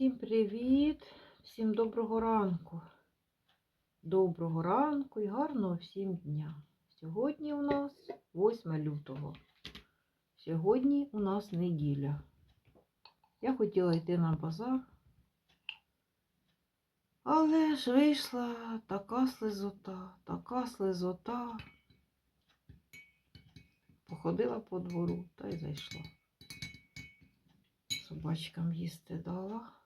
Всім привіт, всім доброго ранку. Доброго ранку і гарного всім дня. Сьогодні у нас 8 лютого. Сьогодні у нас неділя. Я хотіла йти на базар, але ж вийшла така слизота, така слизота. Походила по двору та й зайшла. Собачкам їсти дала.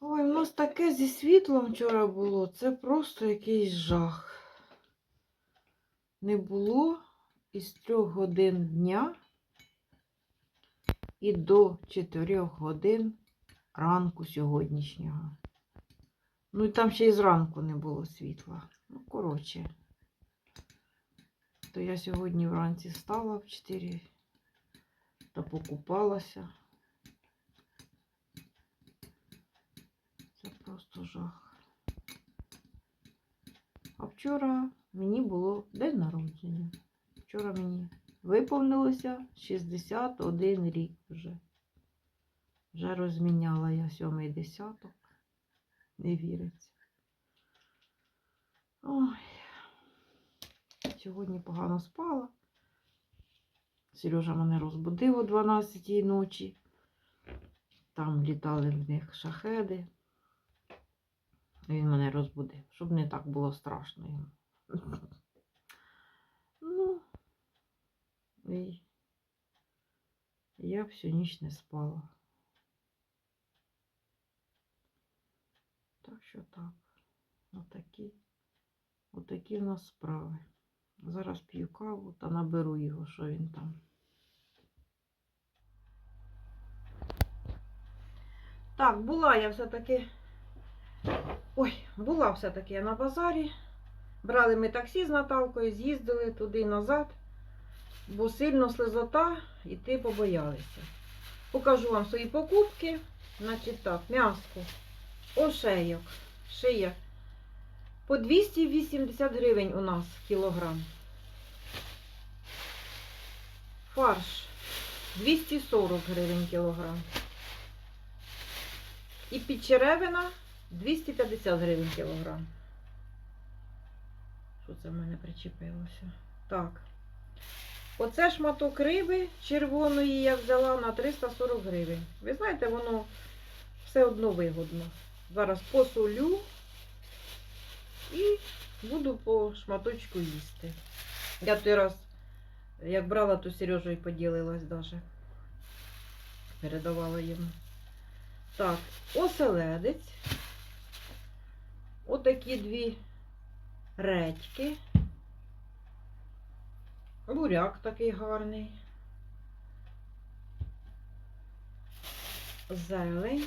Ой, у нас таке зі світлом вчора було. Це просто якийсь жах. Не було із трьох годин дня і до чотирьох годин ранку сьогоднішнього. Ну і там ще й зранку не було світла. Ну, коротше. То я сьогодні вранці встала в 4 та покупалася. Це просто жах. А вчора мені було день народження. Вчора мені виповнилося 61 рік вже. Вже розміняла я сьомий десяток. Не віриться. Ой. Сьогодні погано спала. Сережа мене розбудив о 12 ночі. Там літали в них шахеди. Він мене розбудив, щоб не так було страшно йому. Ну, і я всю ніч не спала. Так що так. Отакі, отакі в нас справи. Зараз п'ю каву та наберу його, що він там. Так, була я все-таки. Ой, була все-таки я на базарі. Брали ми таксі з Наталкою, з'їздили туди назад, бо сильно слизота, іти побоялися. Покажу вам свої покупки. Значить так, м'яско, ошейок, шия. По 280 гривень у нас кілограм. Фарш 240 гривень кілограм. І підчеревина 250 гривень кілограм. Що це в мене причепилося? Так. Оце шматок риби червоної я взяла на 340 гривень. Ви знаєте, воно все одно вигодно. Зараз посолю і буду по шматочку їсти. Я той раз, як брала, то Сережою поділилась даже. Передавала йому. Так, оселедець. Отакі дві редьки. Буряк такий гарний. Зелень.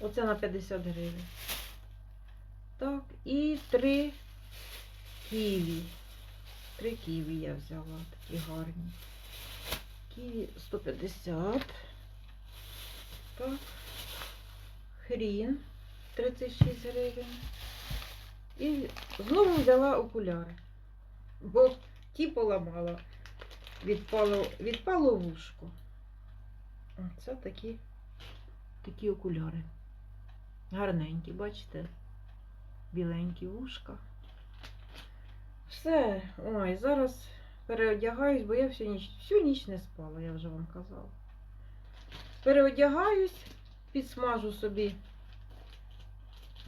Оце на 50 гривень. Так, і три ківі. Три ківі я взяла, такі гарні. Ківі 150. Так. Хрін 36 гривень. І знову взяла окуляри. Бо ті поламала. Відпало, відпало вушко. Оце такі, такі окуляри. Гарненькі, бачите? Біленькі вушка. Все, ой, зараз переодягаюсь, бо я всю ніч, всю ніч не спала, я вже вам казала. Переодягаюсь, підсмажу собі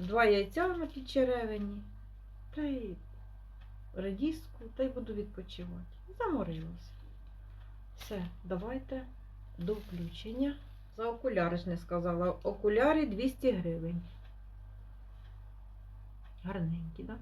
два яйця на підчеревині, та й редіску, та й буду відпочивати. Заморилася. Все, давайте до включення. За окуляри ж не сказала. Окуляри 200 гривень. Гарненькі, так? Да?